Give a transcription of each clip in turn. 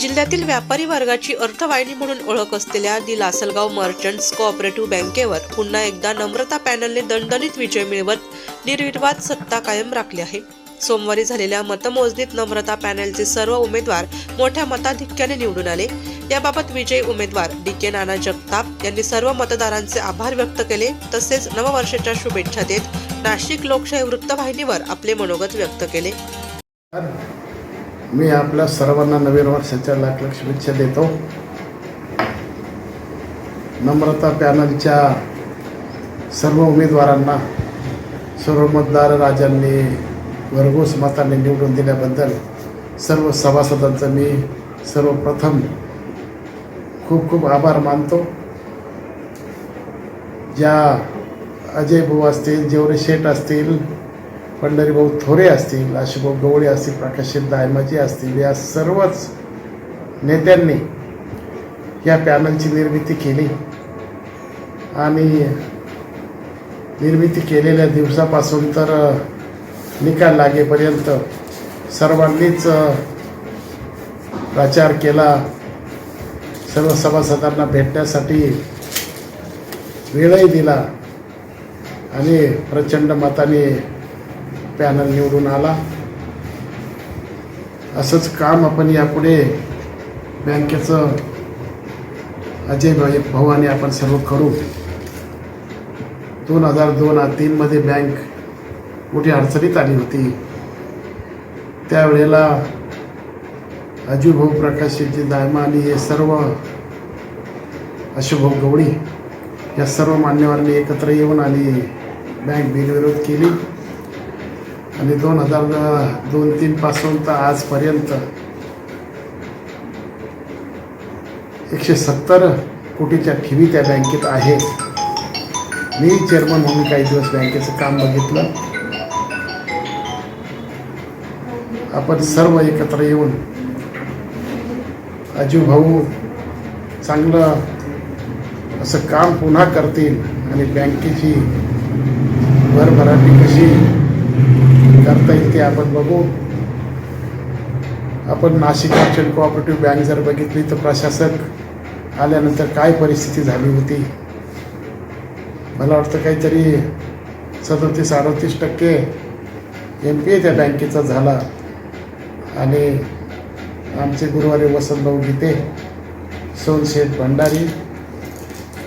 जिल्ह्यातील व्यापारी वर्गाची अर्थवाहिनी म्हणून ओळख असलेल्या दि लासलगाव मर्चंट्स कोऑपरेटिव्ह बँकेवर पुन्हा एकदा नम्रता पॅनलने दणदणीत विजय मिळवत निर्विवाद सत्ता कायम राखली आहे. सोमवारी झालेल्या मतमोजणीत नम्रता पॅनलचे सर्व उमेदवार मोठ्या मताधिक्याने निवडून आले. याबाबत विजयी उमेदवार डी के नाना जगताप यांनी सर्व मतदारांचे आभार व्यक्त केले. तसेच नववर्षाच्या शुभेच्छा देत नाशिक लोकशाही वृत्तवाहिनीवर आपले मनोगत व्यक्त केले. मी आपल्या सर्वांना नवीन वर्षाच्या लाख लाख शुभेच्छा देतो. नम्रता पॅनलच्या सर्व उमेदवारांना सर्व मतदार राजांनी भरघोस मताने निवडून दिल्याबद्दल सर्व सभासदांचं मी सर्वप्रथम खूप खूप आभार मानतो. ज्या अजय भाऊ असतील जेवढे शेठ असतील पंढरीभाऊ थोरे असतील आशुभाऊ गवळे असतील प्रकाशित दायमाजी असतील या सर्वच नेत्यांनी या पॅनलची निर्मिती केली. आणि निर्मिती केलेल्या दिवसापासून तर निकाल लागेपर्यंत सर्वांनीच प्रचार केला. सर्व सभासदांना भेटण्यासाठी वेळही दिला. आणि प्रचंड मताने पॅनल निवडून आला. असंच काम आपण यापुढे बँकेचं अजय भाई भवानी आपण सर्व करू. दोन हजार दोन तीनमध्ये बँक मोठी अडचणीत आली होती. त्यावेळेला अजूभाऊ प्रकाशजी दायमा आणि हे सर्व अशुभाऊ गवळी या सर्व मान्यवरांनी एकत्र येऊन आणि बँक बिनविरोध केली. आणि दोन हजार दोन तीन पासून तर आजपर्यंत एकशे सत्तर कोटीच्या ठेवी त्या बँकेत आहेत. मी चेअरमन म्हणून काही दिवस बँकेचं काम बघितलं. आपण सर्व एकत्र येऊन अजू भाऊ चांगलं असं काम पुन्हा करतील आणि बँकेची भरभराटी कशी करता येईल ते आपण बघू. आपण नाशिक मर्चंट कोऑपरेटिव्ह बँक जर बघितली तर प्रशासक आल्यानंतर काय परिस्थिती झाली होती? मला वाटतं काहीतरी सदोतीस अडतीस टक्के एम पी ए त्या बँकेचा झाला. आणि आमचे गुरुवारी वसंतभाऊ गीते सोनशेठ भंडारी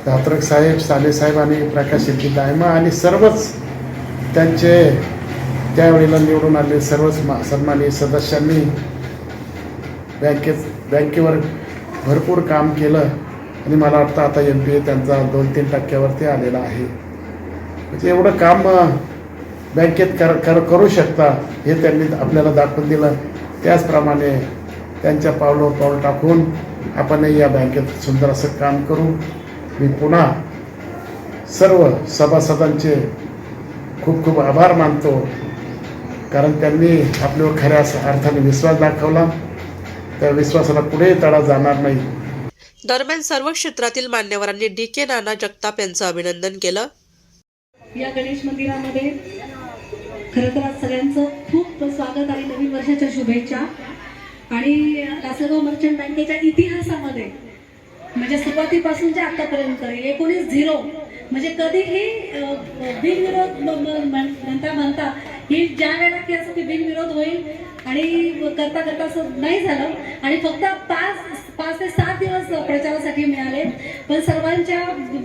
धात्रक साहेब सालेसाहेब आणि प्रकाश शेट्टी दायमा आणि सर्वच त्यांचे त्यावेळेला निवडून आले सर्वच मा सदस्यांनी बँकेत बँकेवर भरपूर काम केलं आणि मला वाटतं आता एम पी ए त्यांचा दोन तीन टक्क्यावरती आलेला आहे. म्हणजे एवढं काम बँकेत कर कर करू शकता हे त्यांनी आपल्याला दाखवून दिलं. त्याचप्रमाणे त्यांच्या पावलावर पाऊल टाकून आपणही या बँकेत सुंदर असं काम करू. मी पुन्हा सर्व सभासदांचे खूप खूप आभार मानतो. कारण त्यांनी आपल्यावर खऱ्या अर्थाने विश्वास दाखवला. त्या विश्वासाला पुढे तडा जाणार नाही. दरम्यान सर्व क्षेत्रातील मान्यवरांनी डी के नाना जगताप यांचं अभिनंदन केलं. या गणेश मंदिरामध्ये खरं तर आज सगळ्यांचं खूप स्वागत आणि नवीन वर्षाच्या शुभेच्छा. आणि लासलगाव मर्चंट बँकेच्या इतिहासामध्ये म्हणजे सुरुवातीपासूनच्या आतापर्यंत एकोणीस झिरो म्हणजे कधीही बिनविरोध म्हणता म्हणता ही ज्या वेळेला की असं की बिनविरोध होईल आणि करता करता असं नाही झालं आणि फक्त पाच पाच ते सात दिवस प्रचारासाठी मिळाले. पण सर्वांच्या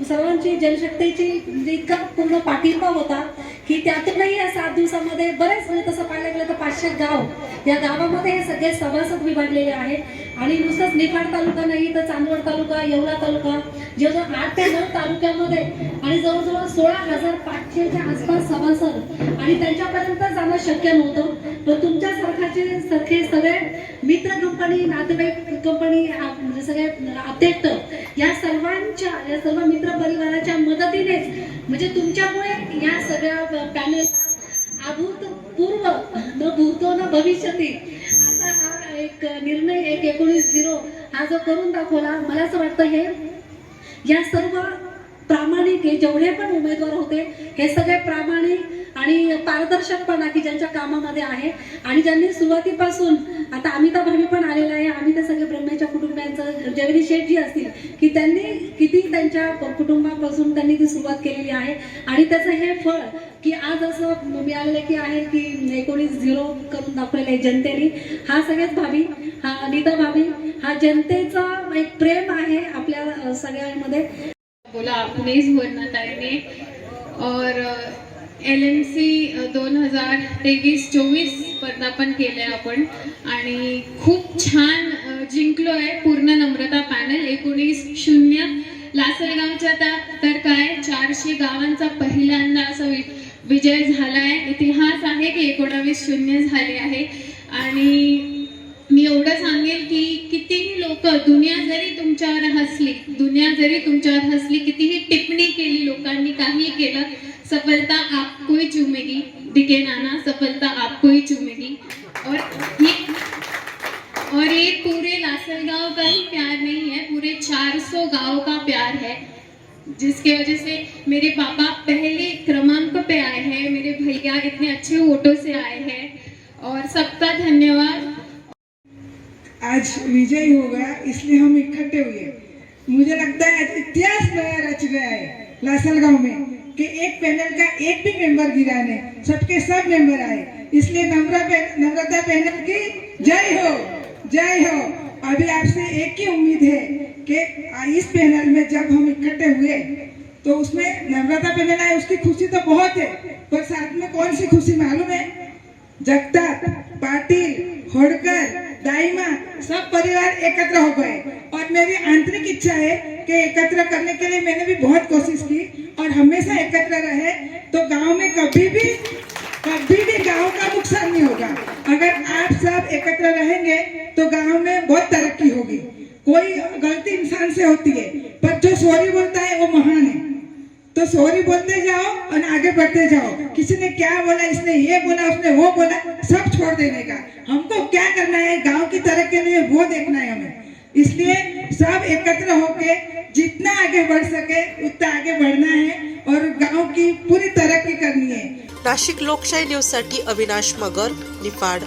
सर्वांची जनशक्तीची म्हणजे इतका पूर्ण पाठिंबा होता की त्यातूनही या सात दिवसामध्ये बरेच म्हणजे तसं पाहायला गेलं तर पाचशे गाव या गावामध्ये हे सगळे सभासद विभागलेले आहेत. आणि नुसतंच निफाड तालुका नाही तर चांदवड तालुका येवला तालुका जवळजवळ आठ ते नऊ तालुक्यामध्ये आणि जवळजवळ सोळा हजार पाचशेच्या आसपास सभासद. आणि त्यांच्यापर्यंत जाणं शक्य नव्हतं. पण तुमच्या सारखाचे सारखे सगळे मित्र कंपनी नातेवाईक कंपनी म्हणजे सगळे अध्यक्ष या सर्वांच्या या सर्व मित्र परिवाराच्या मदतीनेच म्हणजे तुमच्यामुळे या सगळ्या पॅनेलला अभूतपूर्व न भूतो न भविष्यती असा हा एक निर्णय एक एकोणीस झिरो हा जो करून दाखवला मला असं वाटतं हे या सर्व प्रामाणिक हे जेवढे पण उमेदवार होते हे सगळे प्रामाणिक आणि पारदर्शकपणा की ज्यांच्या कामामध्ये आहे. आणि ज्यांनी सुरुवातीपासून आता अमिताभ आम्ही पण आलेला आहे आम्ही त्या सगळे ब्रह्मेच्या कुटुंबियांचं जगदीश शेठजी असतील की त्यांनी किती त्यांच्या कुटुंबापासून त्यांनी ती सुरुवात केलेली आहे. आणि त्याचं हे फळ की आज असं मिळालेलं की आहे की एकोणीस झिरो करून दाखवलेलं आहे जनतेने. हा सगळ्यात भावी हा अनिता भाभी हा जनतेचा एक प्रेम आहे आपल्या सगळ्यांमध्ये. बोला पुणेज वर्णताईने और एल एम सी दोन हजार तेवीस चोवीस पदार्पण केलं आहे आपण. आणि खूप छान जिंकलो आहे पूर्ण नम्रता पॅनल. एकोणीस शून्य. लासलगावच्या त्या तर काय? चारशे गावांचा पहिल्यांदा असा वि विजय झाला आहे इतिहास आहे की एकोणावीस शून्य झाले आहे. आणि मी एवढं सांगेन की कितीही लोक, दुनिया जरी तुमच्यावर हसली, दुनिया जरी तुमच्यावर हसली, कितीही टिप्पणी केली लोकांनी काही केलं, सफलता आपको ही चूमेगी. दिखे नाना, सफलता आपको ही चूमेगी. और ये और ये पूरे लासलगांव का ही प्यार नहीं है, पूरे 400 गाँव का प्यार है, जिसके वजह से मेरे पापा पहले क्रमांक पे आए हैं, मेरे भैया इतने अच्छे वोटों से आए हैं, और सबका धन्यवाद। आज विजय हो गया, इसलिए हम इकट्ठे हुए मुझे लगता है आज इतिहास नया रच गया है लासलगांव में, कि एक पैनल का एक भी मेंबर गिरा नहीं, सबके सब मेंबर आए। इसलिए नम्रा नम्रता पैनल की जय हो जय हो। अभी आपसे एक ही उम्मीद है कि इस पैनल में जब हम इकट्ठे हुए तो उसमें नम्रता पैनल आए, उसकी खुशी तो बहुत है, पर साथ में कौन सी खुशी मालूम है? जगताप, पाटिल, होड़कर दाइमा सब परिवार एकत्र हो गए। और मेरी आंतरिक इच्छा है कि एकत्र करने के लिए मैंने भी बहुत कोशिश की और हमेशा एकत्र रहे तो गाँव में कभी भी कभी भी गाँव का नुकसान नहीं होगा। अगर आप सब एकत्र रहेंगे तो गाँव में बहुत तरक्की होगी। कोई गलती इंसान से होती है, पर जो सॉरी बोलता है, वो महान है। तो सॉरी बोलते जाओ और आगे बढ़ते जाओ। किसी ने क्या बोला, इसने ये बोला, उसने वो बोला, सब छोड़ देने का। हमको क्या करना है, गाँव की तरक्की के लिए वो देखना है हमें। इसलिए सब एकत्र होके जितना आगे बढ़ सके, उतना आगे बढ़ना है और गाँव की पूरी तरक्की करनी है। नाशिक लोकशाही न्यूजसाठी अविनाश मगर, निफाड